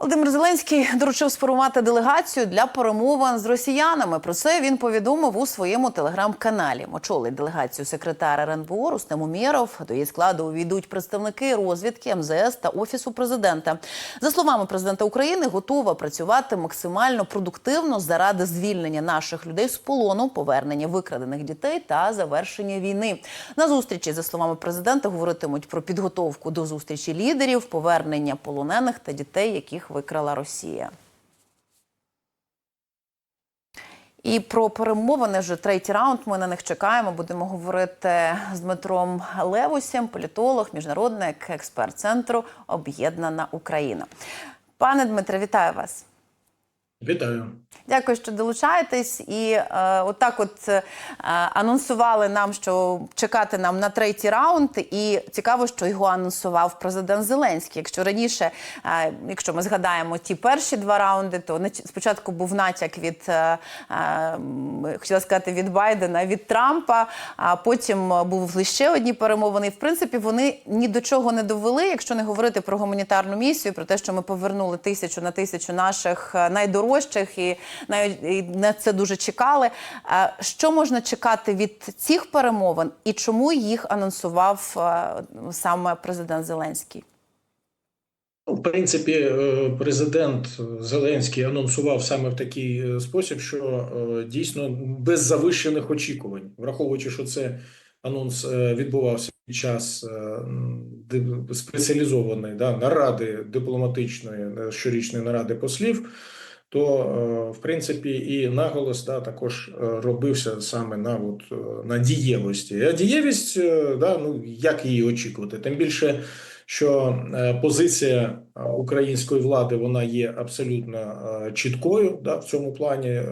Володимир Зеленський доручив сформувати делегацію для перемовин з росіянами. Про це він повідомив у своєму телеграм-каналі. Очолить делегацію секретар РНБО Рустем Умєров. До її складу увійдуть представники розвідки МЗС та офісу президента. За словами президента України, готова працювати максимально продуктивно заради звільнення наших людей з полону, повернення викрадених дітей та завершення війни. На зустрічі, за словами президента, говоритимуть про підготовку до зустрічі лідерів, повернення полонених та дітей, яких викрала Росія. І про перемовини вже третій раунд. Ми на них чекаємо. Будемо говорити з Дмитром Левусем, політолог, міжнародник, експерт центру Об'єднана Україна. Пане Дмитре, вітаю вас. Вітаю. Дякую, що долучаєтесь. І е, отак, от е, анонсували нам, що чекати нам на третій раунд. І цікаво, що його анонсував президент Зеленський. Якщо раніше, е, якщо ми згадаємо ті перші два раунди, то спочатку був натяк від е, е, хотіла сказати від Байдена, від Трампа. А потім був ще одні перемовини. І в принципі вони ні до чого не довели, якщо не говорити про гуманітарну місію, про те, що ми повернули тисячу на тисячу наших е, найдорожчих, і навіть і на це дуже чекали. Е, Що можна чекати від цих перемовин, і чому їх анонсував е, саме президент Зеленський? В принципі, е, президент Зеленський анонсував саме в такий спосіб, що дійсно без завищених очікувань, враховуючи, що це анонс відбувався під час спеціалізованої да, наради дипломатичної щорічної наради послів. То е, в принципі і наголос да, також е, робився саме на от е, на дієвості. А дієвість, да, ну як її очікувати? Тим більше, що позиція української влади вона є абсолютно чіткою. Да, в цьому плані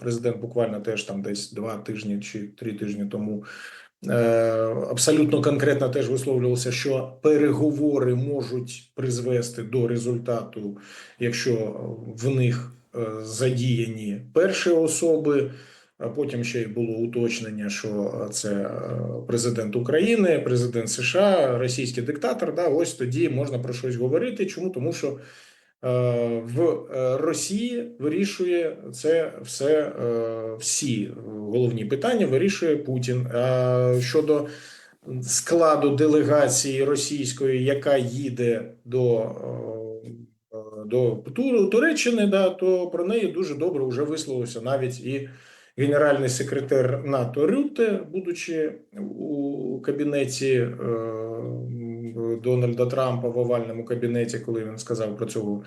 президент буквально теж там десь два тижні чи три тижні тому. Е, Абсолютно конкретно теж висловлювався, що переговори можуть призвести до результату, якщо в них е, задіяні перші особи. Потім ще й було уточнення, що це е, президент України, президент США, російський диктатор. Да, ось тоді можна про щось говорити. Чому? Тому що в е, Росії вирішує це все, е, всі головні питання вирішує Путін. А щодо складу делегації російської, яка їде до. е, До Туреччини, да, то про неї дуже добре вже висловився навіть і генеральний секретар НАТО Рютте, будучи у кабінеті е, Дональда Трампа в овальному кабінеті, коли він сказав про цього,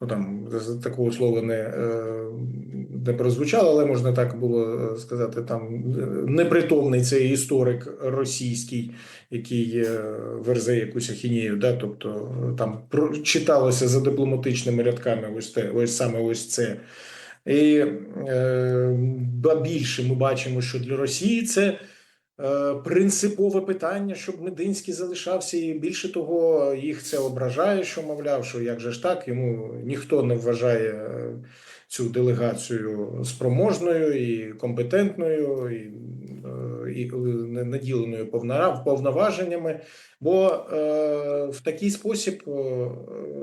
ну там такого слова не, е, не прозвучало, але можна так було е, сказати, там е, непритомний цей історик російський, який верзе якусь ахінею, да, тобто там читалося за дипломатичними рядками ось те, ось саме ось це. І ба більше ми бачимо, що для Росії це принципове питання, щоб Мединський залишався, і більше того, їх це ображає, що мовляв, що як же ж так, йому ніхто не вважає е, цю делегацію спроможною і компетентною, і, е, і е, наділеною повноваженнями. Бо е, в такий спосіб е,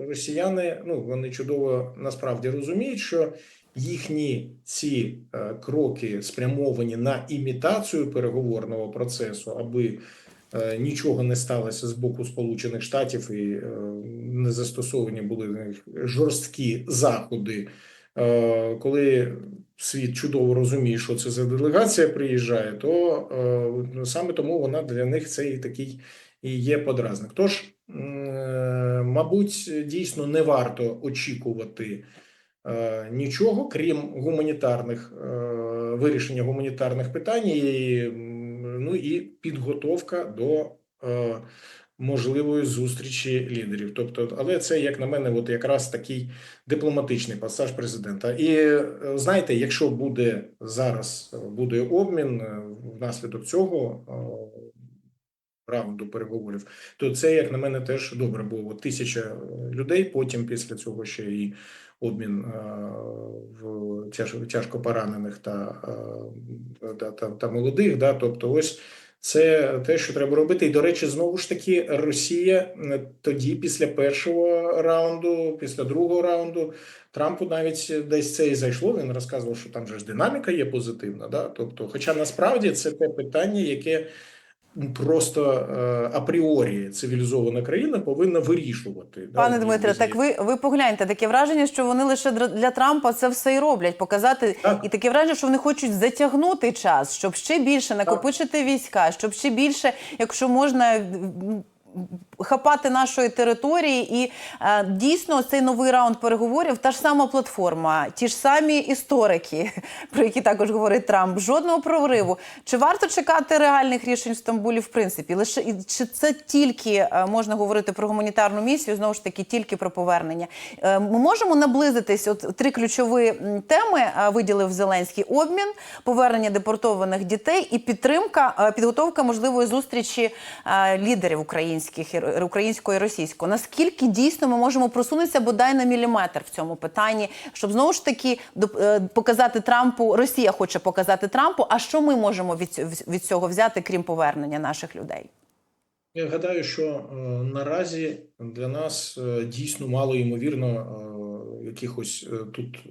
росіяни ну вони чудово насправді розуміють, що їхні ці е, кроки спрямовані на імітацію переговорного процесу, аби е, нічого не сталося з боку Сполучених Штатів і е, не застосовані були жорсткі заходи. Коли світ чудово розуміє, що це за делегація приїжджає, то саме тому вона для них цей такий і є подразник. Тож, мабуть, дійсно не варто очікувати нічого, крім гуманітарних е, вирішення гуманітарних питань, і, ну і підготовка до е, можливої зустрічі лідерів. Тобто, але це, як на мене, от якраз такий дипломатичний пасаж президента. І е, знаєте, якщо буде зараз е, буде обмін е, внаслідок цього. е, Раунду переговорів, то це, як на мене, теж добре було. Тисяча е, людей. Потім після цього ще і обмін е, в тяж, тяжко поранених та, е, та, та, та молодих. Да? Тобто, ось Це те, що треба робити. І до речі, знову ж таки, Росія е, тоді, після першого раунду, після другого раунду, Трампу навіть десь це і зайшло. Він розказував, що там же ж динаміка є позитивна. Да? Тобто, хоча насправді це те питання, яке просто е, апріорі цивілізована країна повинна вирішувати. Пане да, Дмитре, так ви, ви погляньте, таке враження, що вони лише для Трампа це все і роблять, показати Так. і таке враження, що вони хочуть затягнути час, щоб ще більше накопичити війська, щоб ще більше, якщо можна. Хапати нашої території, і е, дійсно цей новий раунд переговорів, та ж сама платформа, ті ж самі історики, про які також говорить Трамп. Жодного прориву. Чи варто чекати реальних рішень в Стамбулі? В принципі, лише чи це тільки е, можна говорити про гуманітарну місію? Знову ж таки, тільки про повернення. Е, Ми можемо наблизитись. От три ключові теми е, виділив Зеленський: обмін, повернення депортованих дітей і підтримка, е, підготовка можливої зустрічі лідерів українських і р- і російського. Наскільки дійсно ми можемо просунутися бодай на міліметр в цьому питанні, щоб знову ж таки е, показати Трампу, Росія хоче показати Трампу. А що ми можемо від, від цього взяти, крім повернення наших людей? Я гадаю, що е, наразі для нас е, дійсно мало ймовірно якихось тут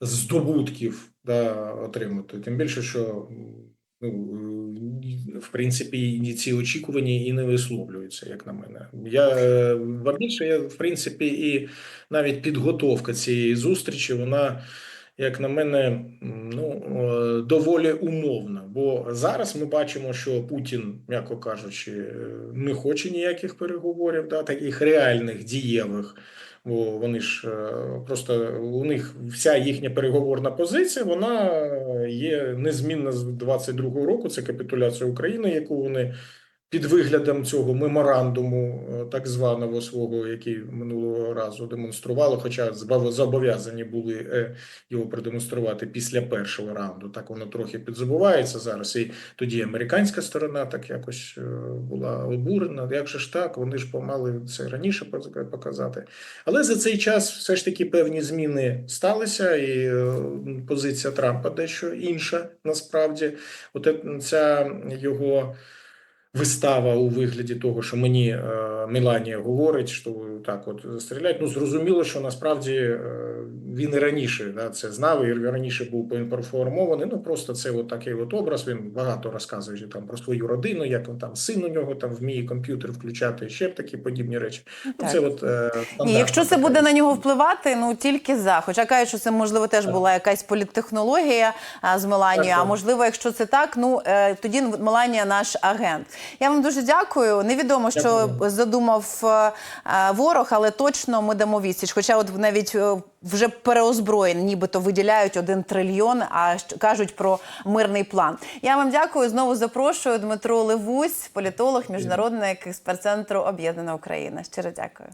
здобутків да, отримати. Тим більше, що в принципі ці очікування і не висловлюються, як на мене. Я е, більше, я, в принципі, і навіть підготовка цієї зустрічі, вона. Як на мене, ну е, доволі умовна. Бо зараз ми бачимо, що Путін, м'яко кажучи, е, не хоче ніяких переговорів, да, таких реальних дієвих. Бо вони ж е, просто у них вся їхня переговорна позиція, вона є незмінна з 22-го року. Це капітуляція України, яку вони під виглядом цього меморандуму, е, так званого свого, який минулого разу демонстрували, хоча зобов'язані були е, його продемонструвати після першого раунду. Так воно трохи підзабувається зараз. І тоді американська сторона так якось е, була обурена. Як же ж так? Вони ж помали це раніше показати. Але за цей час все ж таки певні зміни сталися, і позиція Трампа дещо інша насправді. От ця його. Вистава у вигляді того, що мені е, Меланія говорить, що так, от стріляють. Ну зрозуміло, що насправді е, він і раніше да, це знав, і раніше був поінформований. Ну просто це от такий от образ. Він багато розказує там про свою родину, як він там син у нього там вміє комп'ютер включати, ще такі подібні речі. Ну, Так. це от е, Ні, якщо це буде на нього впливати, ну тільки за. Хоча кажуть, що це можливо теж була якась політтехнологія а, з Меланією. А можливо, якщо це так, ну е, тоді Меланія наш агент. Я вам дуже дякую. Невідомо, що Дякую. задумав е, е, ворог, але точно ми дамо відсіч. Хоча, от навіть е, вже переозброєн, нібито виділяють один трильйон, а кажуть про мирний план. Я вам дякую. Знову запрошую Дмитро Левусь, політолог, міжнародник експерт центру Об'єднана Україна. Щиро дякую.